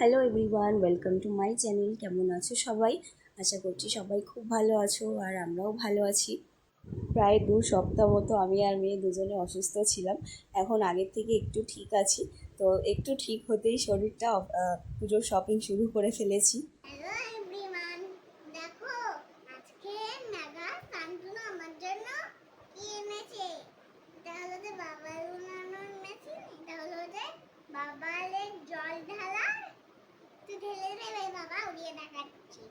Hello everyone welcome to my channel কেমন আছো সবাই? আশা করছি সবাই খুব ভালো আছো আর আমরাও ভালো আছি। প্রায় দু সপ্তাহ মতো আমি আর মেয়ে দুজনে অসুস্থ ছিলাম। এখন আগের থেকে একটু ঠিক আছি। তো একটু ঠিক হতেই শরীরটা পুজোর শপিং শুরু করে ফেলেছি হ্যালো এভরিওয়ান দেখো আজকে মেগা শান্তনু আমার জন্য কি এনেছে এটা হলো যে বাবার উনানোর মেশিন এটা হলো যে বাবারের জল ঢালা তুই ঢেলে দেবে বাবা উড়িয়ে দেখাচ্ছি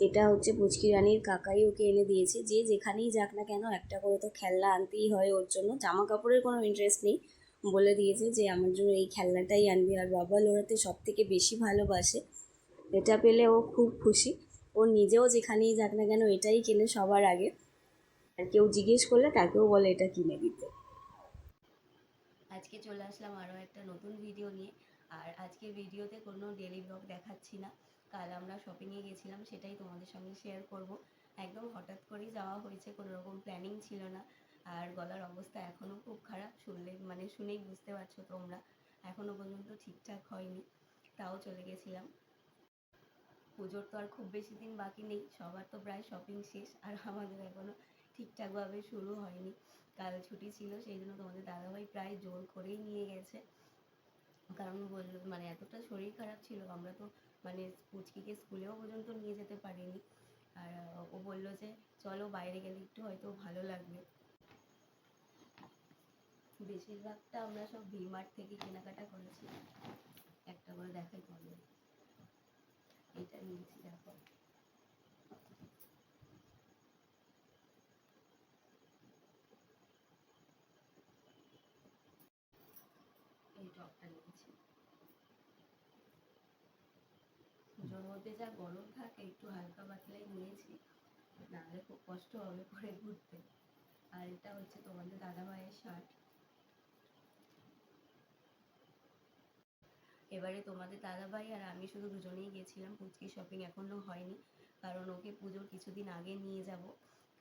এটা হচ্ছে পুচকি রানীর কাকাই ওকে এনে দিয়েছে। যে যেখানেই যাক না কেন একটা করে তো খেলনা আনতেই হয় ওর জন্য। জামা কাপড়ের কোনো ইন্টারেস্ট নেই। বলে দিয়েছে যে, আমার জন্য এই খেলনাটাই আনবি। আর বাবা লোড়াতে সব থেকে বেশি ভালোবাসে। এটা পেলে ও খুব খুশি। ও নিজেও যেখানেই যাক না কেন এটাই কেনে সবার আগে। আর কেউ জিজ্ঞেস করলে তাকেও বলে এটা কিনে দিতে। আজকে চলে আসলাম আরও একটা নতুন ভিডিও নিয়ে। আর আজকের ভিডিওতে কোনো ডেলি ব্লগ দেখাচ্ছি না। কাল আমরা শপিংয়ে গেছিলাম, সেটাই তোমাদের সঙ্গে শেয়ার করব। একদম হঠাৎ করেই যাওয়া হয়েছে, কোনো রকম প্ল্যানিং ছিল না। আর গলার অবস্থা এখনও খুব খারাপ, শুনলে মানে শুনেই বুঝতে পারছ তোমরা। এখনও পর্যন্ত ঠিকঠাক হয়নি, তাও চলে গেছিলাম। পুজোর তো আর খুব বেশি দিন বাকি নেই, সবার তো প্রায় শপিং শেষ, আর আমাদের এখনও ঠিকঠাকভাবে শুরু হয়নি। কাল ছুটি ছিল, সেই জন্য তোমাদের দাদাভাই প্রায় জোর করেই নিয়ে গেছে। কারণ বলল মানে এতটা শরীর খারাপ ছিল, আমরা তো মানে পুচকিকে স্কুলেও পর্যন্ত নিয়ে যেতে পারিনি। আর ও বলল যে, চলো বাইরে গেলে একটু হয়তো ভালো লাগবে। বেশিরভাগটা আমরা সব ভিমার্ট থেকে কেনাকাটা করেছি। একটা করে দেখাই তোমাদের। এটা নিয়েছি দেখো এই নিয়েছি পুজোর মধ্যে যা গরম থাকে, একটু হালকা পাতলাই নিয়েছি, নাহলে খুব কষ্ট হবে পরে ঘুরতে। আর এটা হচ্ছে তোমাদের দাদা ভাইয়ের শার্ট এবারে তোমাদের দাদা ভাই আর আমি শুধু দুজনেই গেছিলাম, পুচকি শপিং এখনও হয়নি, কারণ ওকে পুজোর কিছুদিন আগে নিয়ে যাব।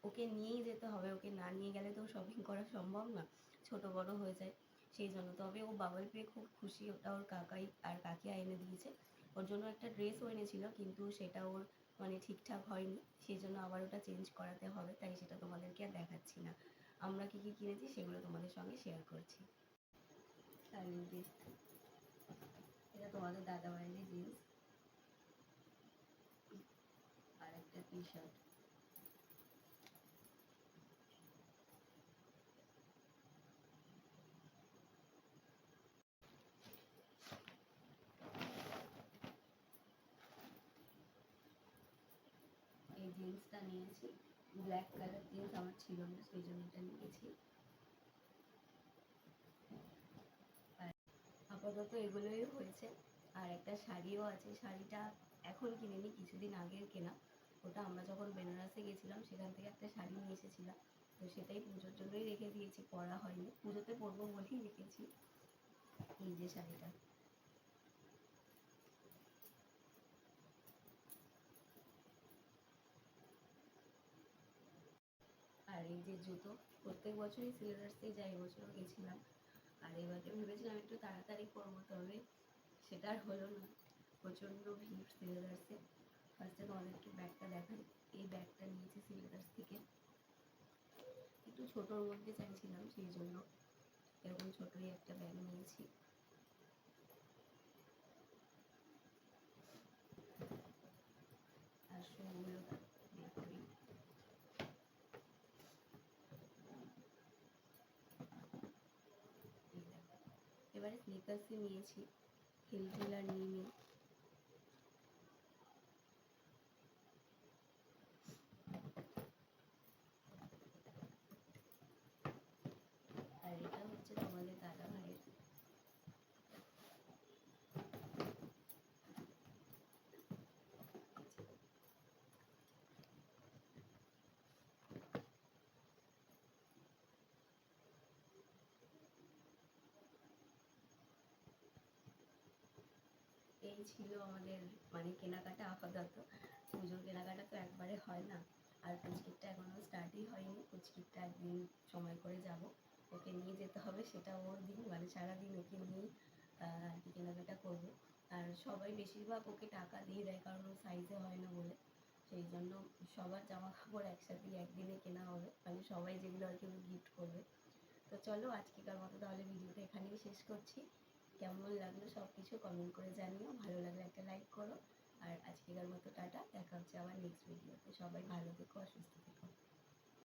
ওকে নিয়েই যেতে হবে, ওকে না নিয়ে গেলে তো শপিং করা সম্ভব না, ছোট বড় হয়ে যায়। সেই জন্য। তবে ও বাবাই পেয়ে খুব খুশি। ওটা ওর কাকাই আর কাকিয়া এনে দিয়েছে। ওর জন্য একটা ড্রেসও এনেছিল, কিন্তু সেটা ওর মানে ঠিকঠাক হয়নি। সেই জন্য আবার ওটা চেঞ্জ করাতে হবে, তাই সেটা তোমাদেরকে আর দেখাচ্ছি না। আমরা কি কি কিনেছি সেগুলো তোমাদের সঙ্গে শেয়ার করছি। এটা তোমাদের দাদা ভাইয়ের জিন্স। আর একটা টি শার্ট এই জিন্সটা নিয়েছি ব্ল্যাক কালার জিন্স আমার ছিল না, সেই জন্য এটা নিয়েছি। আপাতত এগুলোই হয়েছে। আর একটা শাড়িও আছে, শাড়িটা এখন কিনিনি, কিছুদিন আগের কেনা। ওটা আমরা যখন বেনারসে গেছিলাম, সেখান থেকে একটা শাড়ি নিয়ে এসেছিলাম। তো সেটাই পুজোর জন্যই রেখে দিয়েছি, পরা হয়নি। পুজোতে পরবো বলেই রেখেছি। এই যে শাড়িটা আর এই যে জুতো, প্রত্যেক বছরই সিলেবাসেই যাই এবছরও গেছিলাম। আর এবারে ভেবেছিলাম একটু তাড়াতাড়ি করব, তবে সেটা আর হলো না। প্রচণ্ড ভিড় সিলেবাসে। ফার্স্টে তোমাদেরকে ব্যাগটা দেখাই। এই ব্যাগটা নিয়েছি সিলেবাস থেকে। একটু ছোটোর মধ্যে চাইছিলাম, সেই জন্য এরকম ছোটোই একটা ব্যাগ নিয়েছি আর শুগুলো বের করি এই দেখো। এবারে স্নিকার্সই নিয়েছি হিল নিয়ে আর নিইনি আর এটা হচ্ছে তোমাদের দাদা ভাইয়ের এই ছিল আমাদের মানে কেনাকাটা আপাতত। পুজোর কেনাকাটা তো একবারে হয় না। আর পুচকিটটা এখনও স্টার্টই হয়নি। পুচকিটটা একদিন সময় করে যাব। ওকে নিয়ে যেতে হবে সেটা ওর দিন। মানে সারাদিন ওকে আহ, আর কি কেনাকাটা করব। আর সবাই বেশিরভাগ ওকে টাকা দিয়ে দেয় কারণ ওর সাইজে হয় না বলে। সেই জন্য সবার জামা কাপড় একসাথেই একদিনে কেনা হবে। মানে সবাই যেগুলো আর কি গিফট করবে। তো চলো আজকেকার মতো তাহলে ভিডিওটা এখানেই শেষ করছি। কেমন লাগল সব কিছু কমেন্ট করে জানিও। ভালো লাগলে একটা লাইক করো। আর আজকেকার মতো টাটা। দেখা হচ্ছে আবার নেক্সট ভিডিওতে সবাই ভালো থেকো, অসুস্থ সুস্থ থেকো।